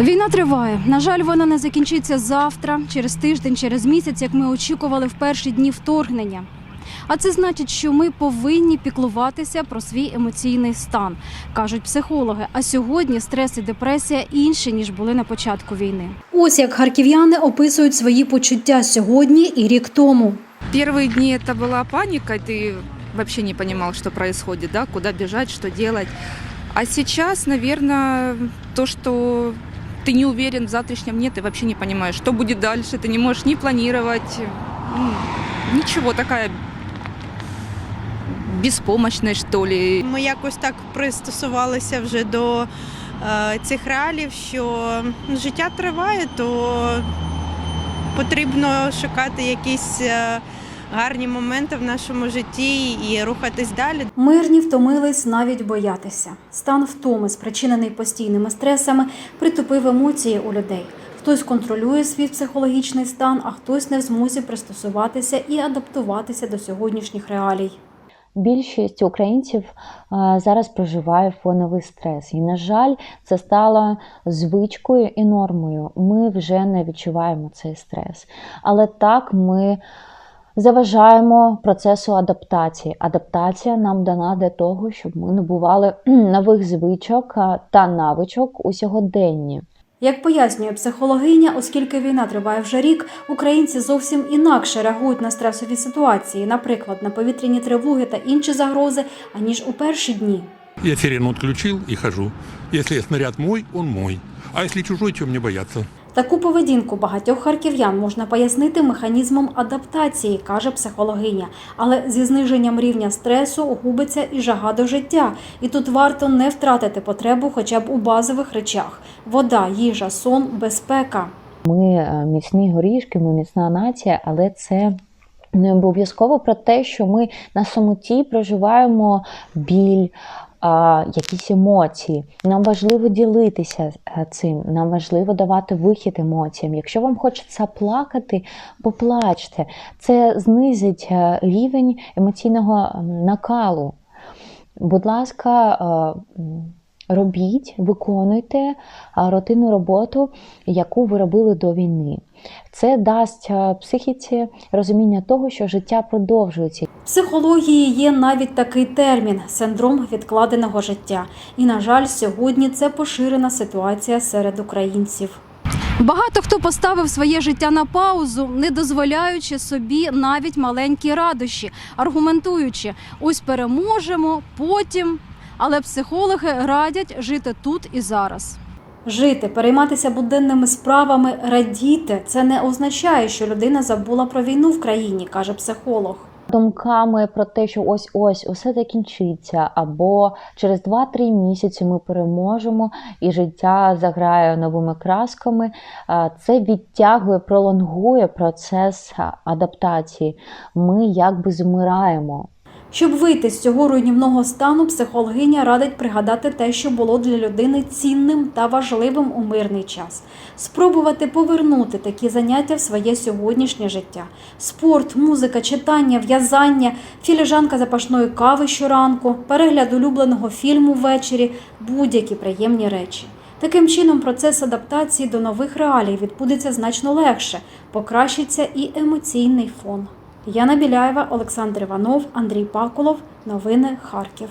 Війна триває. На жаль, вона не закінчиться завтра, через тиждень, через місяць, як ми очікували в перші дні вторгнення. А це значить, що ми повинні піклуватися про свій емоційний стан, кажуть психологи. А сьогодні стрес і депресія інші ніж були на початку війни. Ось як харків'яни описують свої почуття сьогодні і рік тому. Первые дни это была паника, ты вообще не понимал, что происходит, да, куда бежать, что делать. А сейчас, наверное, то, что ты не уверен в завтрашнем дне, ты вообще не понимаешь, что будет дальше, ты не можешь ни планировать, ну, ничего, такая беспомощная, что ли. Ми якось так пристосувалися вже до е, цих реалів, що життя триває, то потрібно шукати якісь е, гарні моменти в нашому житті і рухатись далі. Мирні втомились навіть боятися. Стан втоми, спричинений постійними стресами, притупив емоції у людей. Хтось контролює свій психологічний стан, а хтось не в змозі пристосуватися і адаптуватися до сьогоднішніх реалій. Більшість українців е, зараз проживає фоновий стрес, і, на жаль, це стало звичкою і нормою. Ми вже не відчуваємо цей стрес. Але так ми заважаємо процесу адаптації. Адаптація нам дана для того, щоб ми набували нових звичок та навичок у сьогоденні. Як пояснює психологиня, оскільки війна триває вже рік, українці зовсім інакше реагують на стресові ситуації, наприклад, на повітряні тривоги та інші загрози, аніж у перші дні. Я сирену отключил и хожу. Если снаряд мой, он мой. А если чужой, чего мне бояться? Таку поведінку багатьох харків'ян можна пояснити механізмом адаптації, каже психологиня. Але зі зниженням рівня стресу губиться і жага до життя. І тут варто не втратити потребу хоча б у базових речах: вода, їжа, сон, безпека. Ми е, міцні горішки, ми міцна нація, але це не обов'язково про те, що ми на самоті проживаємо біль. А, Якісь емоції. Нам важливо ділитися е, цим, нам важливо давати вихід емоціям. Якщо вам хочеться плакати, поплачте. Це знизить е, рівень емоційного накалу. Будь ласка, е, робіть, виконуйте рутинну роботу, яку ви робили до війни. Це дасть психіці розуміння того, що життя продовжується. Психології є навіть такий термін синдром відкладеного життя. І, на жаль, сьогодні це поширена ситуація серед українців. Багато хто поставив своє життя на паузу, не дозволяючи собі навіть маленькі радощі, аргументуючи, ось переможемо, потім. Але психологи радять жити тут і зараз. Жити, перейматися буденними справами, радіти це не означає, що людина забула про війну в країні, каже психолог. Думками про те, що ось ось усе закінчиться, або через 2-3 місяці ми переможемо і життя заграє новими красками. Це відтягує, пролонгує процес адаптації. Ми якби змираємо. Щоб вийти з цього руйнівного стану, психологиня радить пригадати те, що було для людини цінним та важливим у мирний час, спробувати повернути такі заняття в своє сьогоднішнє життя: спорт, музика, читання, в'язання, філіжанка запашної кави щоранку, перегляд улюбленого фільму ввечері, будь-які приємні речі. Таким чином, процес адаптації до нових реалій відбудеться значно легше, покращиться і емоційний фон. Яна Біляєва, Олександр Іванов, Андрій Пакулов. Новини Харків.